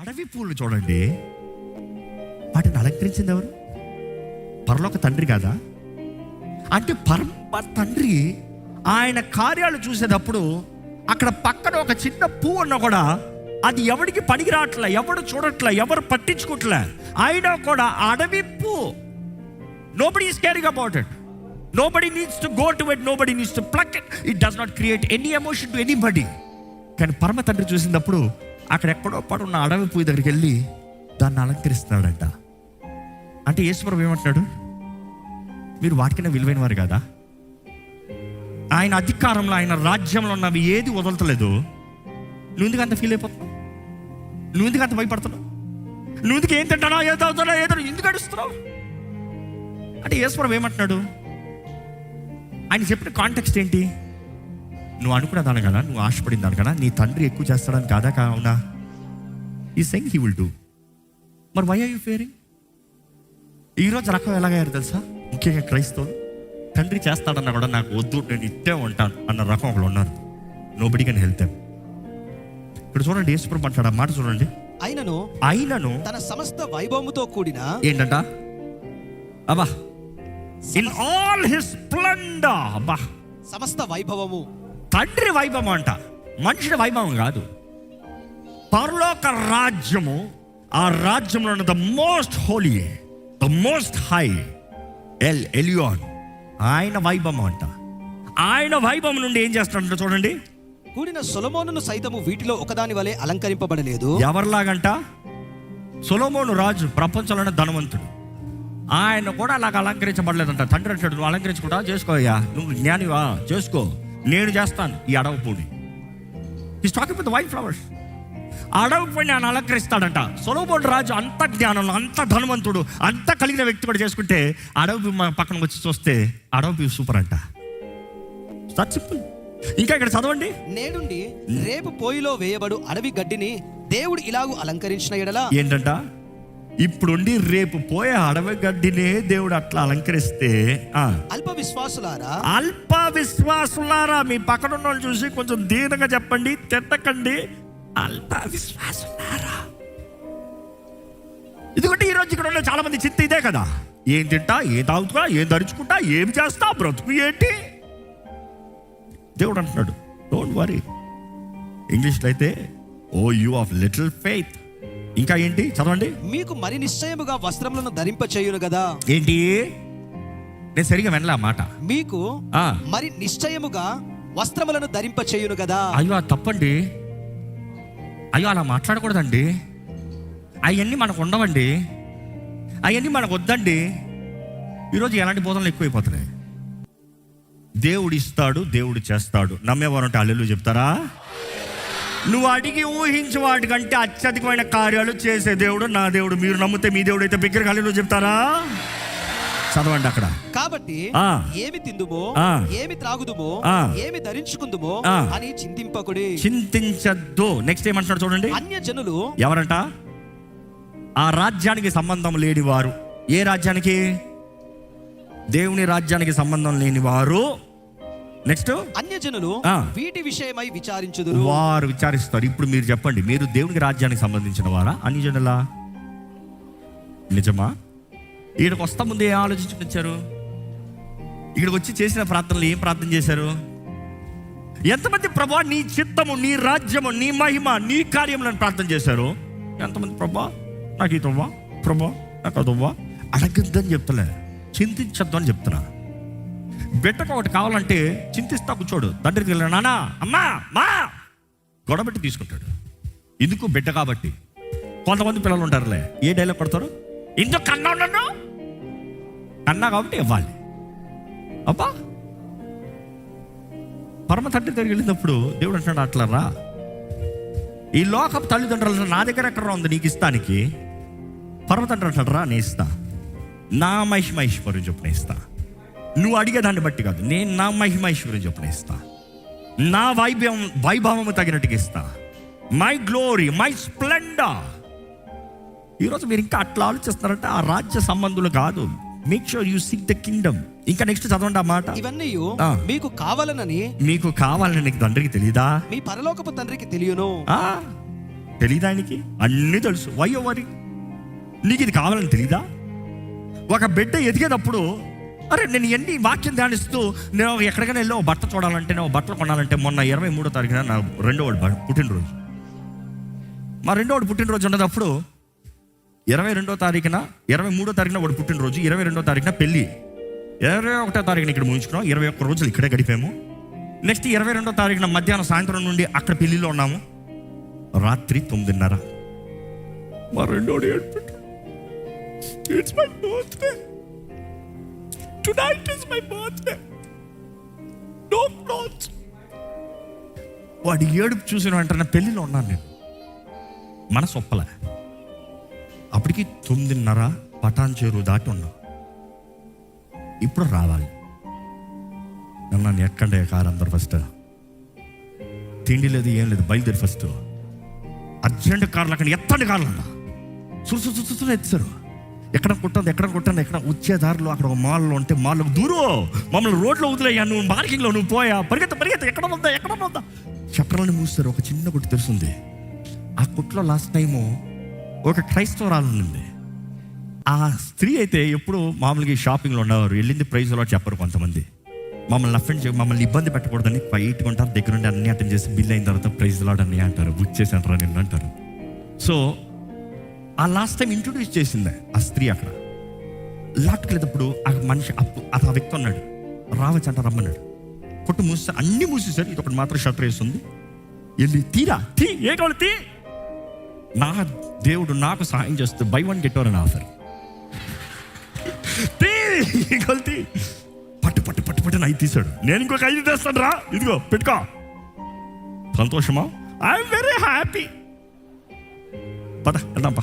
అడవి పూలు చూడండి. వాటిని అలంకరించింది ఎవరు? పరలోక తండ్రి కాదా? అంటే పరమ తండ్రి ఆయన కార్యాలు చూసేటప్పుడు అక్కడ పక్కన ఒక చిన్న పువ్వు ఉన్నా కూడా అది ఎవడికి పనికిరావట్లే ఎవడు చూడట్లే ఎవరు పట్టించుకోవట్లే అయినా కూడా అడవి పువ్వు nobody is caring about it nobody needs to go to it nobody needs to pluck it it does not create any emotion to anybody కానీ పరమ తండ్రి చూసినప్పుడు అక్కడ పడున్న ఉన్న అడవి పువ్వు దగ్గరికి వెళ్ళి దాన్ని అలంకరిస్తున్నాడంట. అంటే యేసుప్రభు ఏమంటున్నాడు? మీరు వాటికైనా విలువైన వారు కదా? ఆయన అధికారంలో ఆయన రాజ్యంలో ఉన్నవి ఏది వదలతలేదు. నువ్వు ఎందుకు అంత ఫీల్ అయిపోతున్నావు? నువ్వు ఎందుకు అంత భయపడుతున్నావు? నువ్వు ఎందుకు ఏం తింటానా ఏదో అవుతానా ఏదో ఎందుకు అడుస్తున్నావు అంటే యేసుప్రభు ఏమంటున్నాడు? ఆయన చెప్పిన కాంటెక్స్ట్ ఏంటి? నువ్వు అనుకున్న దాని కదా నువ్వు ఆశపడిన దాని కదా నీ తండ్రి ఎక్కువ చేస్తాడని కాదా కావునా ఈ సెంగ్ హీ విల్ డూ మరి వై ఆర్ యూ ఫేరింగ్ ఈరోజు రకం ఎలాగయ్యారు తెలుసా? ముఖ్యంగా క్రైస్తవులు. తండ్రి చేస్తాడన్నా కూడా నాకు వద్దు నేను ఇట్టే ఉంటాను అన్న రకం ఒకళ్ళు ఉన్నారు. నోబడి కెన్ హెల్త్ ఇక్కడ చూడండి యేసుప్రభు అంటాడు ఆ మాట చూడండి. అయినను అయినను తన సమస్త వైభవముతో కూడిన ఏంటంట? అబ్బా. ఇన్ ఆల్ హిస్ స్ప్లెండర్ అబ్బా. సమస్త వైభవము. తండ్రి వైభవం అంట మనుషుడి వైభవం కాదు. పరలోక రాజ్యము ఆ రాజ్యంలో ఉన్న the most holy the most high El Elyon ఆయన వైభవం అంట. ఆయన వైభవం నుండి ఏం చేస్తాడంట చూడండి. కూడిన సొలమోనును సైతము వీటిలో ఒకదాని వలె అలంకరింపబడలేదు. ఎవరిలాగంట? సొలోమోను రాజు ప్రపంచంలోనే ధనవంతుడు. ఆయన కూడా అలాగ అలంకరించబడలేదంట. తండ్రి అంటాడు నువ్వు అలంకరించుకుంటా చేసుకోయ్యా నువ్వు జ్ఞానివా? చేసుకో. నేను చేస్తాను ఈ అడవి పూని. ఈ స్టాక్ విత్ వైట్ ఫ్లవర్స్ అడవి పూని ఆయన అలంకరిస్తాడంట. సొలోమోను రాజు అంత జ్ఞానంలో అంత ధనవంతుడు అంత కలిగిన వ్యక్తి కూడా చేసుకుంటే అడవి మా పక్కన వచ్చి చూస్తే అడవి సూపర్ అంట. సింపుల్ ఇంకా ఇక్కడ చదవండి. నేడుండి రేపు పోయిలో వేయబడు అడవి గడ్డిని దేవుడు ఇలాగు అలంకరించిన ఎడల ఏంటంట? ఇప్పుడుండి రేపు పోయే అడవి గడ్డినే దేవుడు అట్లా అలంకరిస్తే అల్ప విశ్వాసులారా అల్ప విశ్వాసులారా మీ పక్కన ఉన్న వాళ్ళు చూసి కొంచెం దీనంగా చెప్పండి తిట్టకండి. అల్ప విశ్వాసులారా ఇదిగోటి ఈ రోజు ఇక్కడ ఉన్న చాలా మంది చింత ఇదే కదా. ఏం తింటా ఏం తాగుతున్నా ఏం ధరించుకుంటా ఏం చేస్తా బ్రతుకు ఏంటి? దేవుడు అంటున్నాడు డోంట్ వరీ ఇంగ్లీష్లో అయితే O you of little faith ఇంకా ఏంటి? చదవండి. మీకు మరి నిశ్చయముగా వస్త్రములను ధరింప చేయును కదా ఏంటి? నేను సరిగా వినలే మాట. మీకు మరి నిశ్చయముగా వస్త్రములను ధరింప చేయును కదా అయ్యో తప్పండి. అయ్యో అలా మాట్లాడకూడదండి. అవన్నీ మనకు ఉండవండి. అవన్నీ మనకు వద్దండి. ఈరోజు ఎలాంటి బోధనలు ఎక్కువైపోతున్నాయి? దేవుడు ఇస్తాడు దేవుడు చేస్తాడు. నమ్మేవారు అంటే అల్లెలు చెప్తారా? నువ్వు అడిగి ఊహించి వాటికంటే అత్యధికమైన కార్యాలు చేసే దేవుడు నా దేవుడు. మీరు నమ్మితే మీ దేవుడు అయితే బిగ్గర అల్లెలు చెప్తారా? చదవండి అక్కడ. కాబట్టి. ఏమి తిందుమో. ఏమి త్రాగుదుమో. ఏమి ధరించుకుందుమో. అని చింతింపకుడి. చింతించద్దు. నెక్స్ట్ ఏమంటున్నాడు చూడండి. అన్య జనులు ఎవరంట? ఆ రాజ్యానికి సంబంధం లేని వారు ఏ రాజ్యానికి? దేవుని రాజ్యానికి సంబంధం లేని వారు నెక్స్ట్ అన్య జనులు ఆ. వీటి విషయమై విచారించుదురు. వారు విచారిస్తారు. ఇప్పుడు మీరు చెప్పండి. మీరు దేవునికి రాజ్యానికి సంబంధించిన వారా? అన్ని జనులా నిజమా? ఈడకి వస్తా ముందు ఏం ఆలోచించుకుని వచ్చారు ఇక్కడికి వచ్చి చేసిన ప్రార్థనలు ఏం ప్రార్థన చేశారు? ఎంతమంది ప్రభా నీ చిత్తము నీ రాజ్యము నీ మహిమ నీ కార్యములను ప్రార్థన చేశారు? ఎంతమంది ప్రభా? నాకు ఇదవ్వా ప్రభా నాకు అదవ్వా అడగద్దని చెప్తలే. చింతించద్దు అని చెప్తున్నా. బిడ్డకు ఒకటి కావాలంటే చింతిస్తా కూర్చోడు. తండ్రికి వెళ్ళిన నానా అమ్మా మా! గొడబెట్టి తీసుకుంటాడు. ఎందుకు బిడ్డ కాబట్టి? కొంతమంది పిల్లలు ఉంటారులే. ఏ డైలాగ్ పడతారు ఇందుకు కన్నా ఉన్నాను కన్నా కాబట్టి ఇవ్వాలి. అబ్బా! పరమ తండ్రి దగ్గరికి వెళ్ళినప్పుడు దేవుడు అంటున్నాడు అట్లా రా ఈ లోకపు తల్లిదండ్రులు నా దగ్గర ఎక్కడ ఉంది నీకు ఇస్తానికి? పర్వతండ్రి అంటాడు రా నేను ఇస్తా. నా మహిమ ఐశ్వర్యం చొప్పున ఇస్తా. నువ్వు అడిగేదాన్ని బట్టి కాదు. నేను నా మహిమ ఐశ్వర్యం చొప్పున ఇస్తా. నా వైభవం వైభవము తగినట్టుగా ఇస్తా. మై గ్లోరీ మై స్ప్లెండర్ ఈరోజు మీరు ఇంకా అట్లా ఆలోచిస్తున్నారంటే ఆ రాజ్య సంబంధులు కాదు. Make sure you seek the kingdom ఇంకా నెక్స్ట్ చదవండి ఆ మాట. ఇవన్నీ. మీకు కావాలనని మీకు కావాలని నీకు తండ్రికి తెలీదా? మీ పరలోకపు తండ్రికి తెలియను. ఆయనకి? అన్నీ తెలుసు. వయ్యో వరి నీకు ఇది కావాలని తెలీదా? ఒక బిడ్డ ఎదిగేటప్పుడు అరే నేను ఎన్ని వాక్యం ధ్యానిస్తూ నేను ఎక్కడికైనా వెళ్ళి బట్ట చూడాలంటే నేను బట్టలు కొనాలంటే మొన్న ఇరవై మూడో తారీఖున నా రెండో పుట్టినరోజు. మా రెండో పుట్టినరోజు ఉన్నదప్పుడు ఇరవై రెండో తారీఖున ఇరవై మూడో తారీఖున వాడు పుట్టినరోజు ఇరవై రెండో తారీఖున పెళ్ళి. ఇరవై ఒకటో తారీఖున ఇక్కడ ముగించుకున్నాం ఇరవై ఒక్క రోజులు ఇక్కడే గడిపాము. నెక్స్ట్ ఇరవై రెండో తారీఖున మధ్యాహ్నం సాయంత్రం నుండి అక్కడ పెళ్ళిలో ఉన్నాము. రాత్రి తొమ్మిదిన్నర. మా రెండోడు ఏడ్పిండు it's my birthday tonight is my birthday no clothes వాడి ఏడుపు చూసిన వెంటనే పెళ్ళిలో ఉన్నాను నేను. మనసు ఒప్పలే. అప్పటికి తొమ్మిదిన్నర పటాన్ చేరు దాటి ఉన్నాం. ఇప్పుడు రావాలి. నన్ను ఎక్కండి కారు అందరు ఫస్ట్ తిండి లేదు ఏం లేదు బయలుదేరి ఫస్ట్ అర్జెంట్ కార్లు అక్కడ ఎత్తండి కార్లు అన్న సురు సురు సురు సురు ఎత్తారు ఎక్కడ కొట్టాను ఎక్కడ కుట్టండి ఎక్కడ వచ్చే దారిలో అక్కడ ఒక మాల్లో ఉంటే మాల్లో దూరం. మమ్మల్ని రోడ్లో వదిలేయా నువ్వు మార్కింగ్లో నువ్వు పోయా పరిగెత్త పరిగెత్త ఎక్కడ ఉందా ఎక్కడ ఉందా? చక్రాలని మూస్తారు ఒక చిన్న కొట్టు తెలుస్తుంది ఆ కుట్లో లాస్ట్ టైము ఒక క్రైస్తవరాలు ఉండింది. ఆ స్త్రీ అయితే ఎప్పుడు మామూలుగా షాపింగ్లో ఉన్నవారు వెళ్ళింది ప్రైజ్లో చెప్పరు కొంతమంది. మమ్మల్ని అఫెండ్ చేయ మమ్మల్ని ఇబ్బంది పెట్టకూడదని క్వైట్గా ఉంటారు దగ్గర నుండి అన్ని అటెండ్ చేసి బిల్ అయిన తర్వాత ప్రైజ్ లాడని అంటారు బుక్ చేసి అంటారు నిన్ను అంటారు. సో ఆ లాస్ట్ టైం ఇంట్రొడ్యూస్ చేసిందే ఆ స్త్రీ అక్కడ. లాట్కెళ్ళేటప్పుడు ఆ మనిషి అప్పు అది ఆ వ్యక్తి ఉన్నాడు. రావచ్చు అంట రమ్మన్నాడు. కొట్టు మూసి అన్ని మూసేసారు ఇది ఒకటి మాత్రం షటర్ వేస్తుంది. వెళ్ళి తీరా? తీ ఏ కావాలి తీ! నా దేవుడు నాకు సహాయం చేస్తూ బై వన్ గెట్ అని ఆఫర్. తీ కొలితి పట్టు పట్టు పట్టు పట్టు ఐదు తీశాడు. నేను ఇంకొక ఐదు తెస్తాను రా ఇదిగో పెట్టుకో. సంతోషమా? ఐఎమ్ వెరీ హ్యాపీ పద వెళ్దాం పా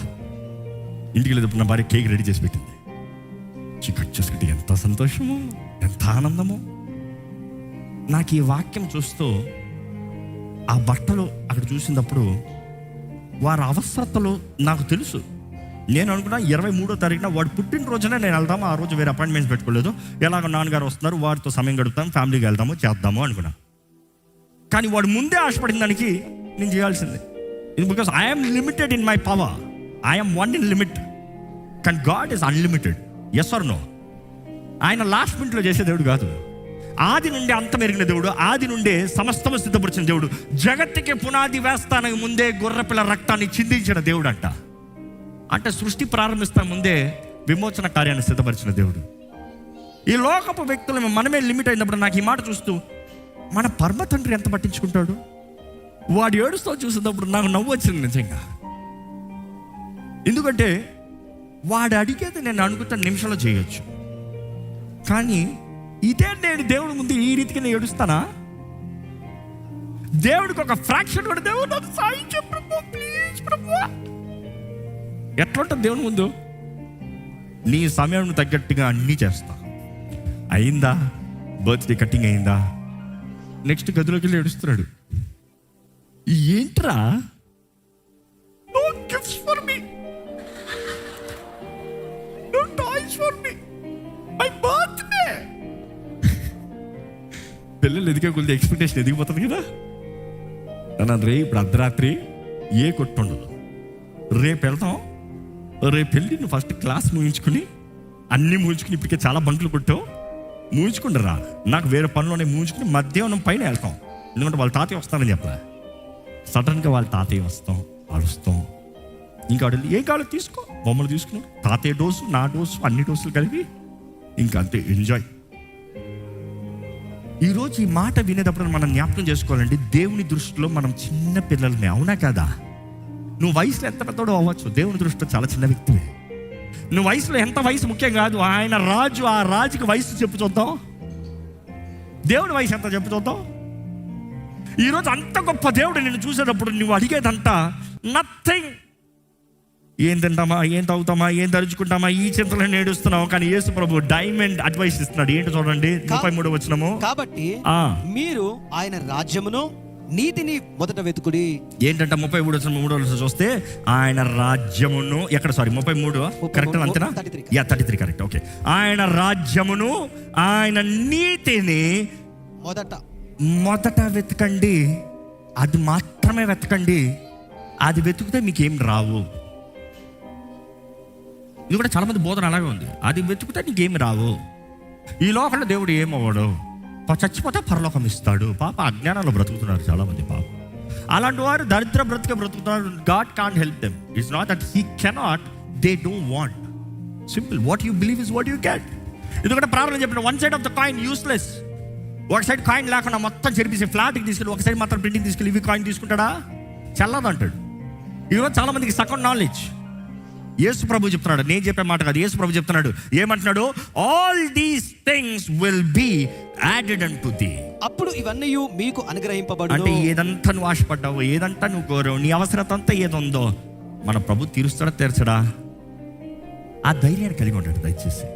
ఇంటికి వెళ్ళేటప్పుడు నా భార్య కేక్ రెడీ చేసి పెట్టింది. చికెట్ చేసుకుంటే ఎంత సంతోషము ఎంత ఆనందమో. నాకు ఈ వాక్యం చూస్తూ ఆ బట్టలు అక్కడ చూసినప్పుడు వారి అవసరతలు నాకు తెలుసు. నేను అనుకున్నా ఇరవై మూడో తారీఖున వాడు పుట్టినరోజునే నేను వెళ్దాము? ఆ రోజు వేరే అపాయింట్మెంట్స్ పెట్టుకోలేదు. ఎలాగో నాన్నగారు వస్తున్నారు వారితో సమయం గడుపుతాం ఫ్యామిలీకి వెళ్దాము చేద్దాము అనుకున్నా. కానీ వాడు ముందే ఆశపడిన దానికి నేను చేయాల్సిందే. ఇది because I'm limited in my power I'm one in limit కానీ God is unlimited yes or no ఆయన లాస్ట్ మినిట్లో చేసే దేవుడు కాదు. ఆది నుండి అంతం ఎరిగిన దేవుడు ఆది నుండే సమస్తము సిద్ధపరిచిన దేవుడు జగత్తుకి పునాది వేస్తానికి ముందే గొర్రెపిల్ల రక్తాన్ని చిందించిన దేవుడు అంట అంటే సృష్టి ప్రారంభిస్తా ముందే విమోచన కార్యాన్ని సిద్ధపరిచిన దేవుడు. ఈ లోకపు వ్యక్తులు మనమే లిమిట్ అయినప్పుడు నాకు ఈ మాట చూస్తూ మన పరమ తండ్రి ఎంత పట్టించుకుంటాడు? వాడు ఏడుస్తూ చూసినప్పుడు నాకు నవ్వు వచ్చింది నిజంగా. ఎందుకంటే వాడు అడిగేది నేను అనుకుంటున్న నిమిషంలో చేయొచ్చు. కానీ ఇదే నేను దేవుడి ముందు ఈ రీతికి నేను ఏడుస్తానా? దేవుడికి ఒక ఫ్రాక్షన్ కూడా దేవుడు నాకు సాయం ప్రభు ప్లీజ్ ప్రభు. ఎట్లుంటుంది దేవుని ముందు? నీ సమయం తగ్గట్టుగా అన్నీ చేస్తా. అయిందా? బర్త్డే కటింగ్ అయిందా? నెక్స్ట్ గదిలోకి వెళ్ళి ఏడుస్తున్నాడు. ఏంట్రా? పిల్లలు ఎదిగే కొద్ది ఎక్స్పెక్టేషన్ ఎదిగిపోతుంది కదా? అన్నాను రే ఇప్పుడు అర్ధరాత్రి ఏ కొట్టు ఉండదు రేపు వెళ్తాం రేపు వెళ్ళి నువ్వు ఫస్ట్ క్లాస్ ముగించుకుని అన్నీ ముగించుకుని ఇప్పటికే చాలా బంకులు కొట్టావు. ముగించుకుంటారా రా. నాకు వేరే పనులోనే ముగించుకుని మధ్యాహ్నం పైన వెళ్తాం. ఎందుకంటే వాళ్ళ తాతయ్య వస్తానని చెప్పలే. సడన్గా వాళ్ళ తాతయ్య వస్తాం అరుస్తాం. ఇంకా అడిగి ఏ కావాలో తీసుకో. బొమ్మలు తీసుకుని తాతయ్య డోసు నా డోసు అన్ని డోసులు కలిపి ఇంకా అంతే ఎంజాయ్ ఈరోజు ఈ మాట వినేటప్పుడు మనం జ్ఞాపకం చేసుకోవాలండి దేవుని దృష్టిలో మనం చిన్న పిల్లలమే అవునా కదా? నువ్వు వయసులో ఎంత పెద్దోడు అవ్వచ్చు దేవుని దృష్టిలో చాలా చిన్న వ్యక్తివే. నువ్వు వయసులో ఎంత వయసు ముఖ్యం కాదు ఆయన రాజు ఆ రాజుకి వయసు చెప్పు చూద్దాం. దేవుడి వయసు ఎంత చెప్పు చూద్దాం. ఈరోజు అంత గొప్ప దేవుడు నిన్ను చూసేటప్పుడు నువ్వు అడిగేదంతా నథింగ్ ఏం తింటామా ఏం తాగుతామా ఏం తరుచుకుంటామా ఈ చింతలో నేడుస్తున్నావు. కానీ యేసు ప్రభు డైమండ్ అడ్వైస్ ఇస్తున్నాడు. ఏంటి చూడండి ముప్పై మూడు వచ్చినము కాబట్టి. మీరు ఆయన రాజ్యమును నీతిని మొదట వెతుకుడి. ఏంటంటే ముప్పై మూడు వచ్చిన మూడు వచ్చిన చూస్తే ఆయన రాజ్యమును ఎక్కడ సారీ ముప్పై మూడు కరెక్ట్ అంతేనా? 33. Yeah thirty three correct okay ఆయన రాజ్యమును ఆయన నీతిని మొదట. మొదట వెతకండి. అది మాత్రమే వెతకండి. అది వెతుకుతే మీకు రావు. ఇది కూడా చాలా మంది బోధన అలాగే ఉంది. అది వెతుకుతే నీకేమి రావు. ఈ లోకంలో దేవుడు ఏమవ్వడు? చచ్చిపోతే పరలోకం ఇస్తాడు. పాప అజ్ఞానంలో బ్రతుకుతున్నారు చాలామంది పాప. అలాంటి వారు దరిద్ర బ్రతిక బ్రతుకుతున్నారు. God can't help them it's not that he cannot they don't want simple what you believe is what you get ఎందుకంటే ప్రాబ్లం చెప్పిన one side of the coin useless ఒక సైడ్ కాయిన్ లేకుండా మొత్తం చెరిపేసి ఫ్లాట్కి తీసుకెళ్ళి ఒక సైడ్ మాత్రం ప్రింటింగ్ తీసుకెళ్ళి ఇవి కాయిన్ తీసుకుంటాడా? చల్లదంటాడు. ఈరోజు చాలా మందికి నాలెడ్జ్ యేసు ప్రభు చెప్తున్నాడు. నేను చెప్పే మాట కాదు. యేసు ప్రభు చెప్తున్నాడు. ఏమంటున్నాడు? All these things will be added unto the అప్పుడు ఇవన్నీ మీకు అనుగ్రహింపబడు అంటే ఏదంతా నువ్వు ఆశపడ్డావు ఏదంతా నువ్వు కోరావు నీ అవసరత అంతా ఏదుందో మన ప్రభు తీరుస్తాడా తీర్చడా? ఆ ధైర్యాన్ని కలిగి ఉంటాడు దయచేసి.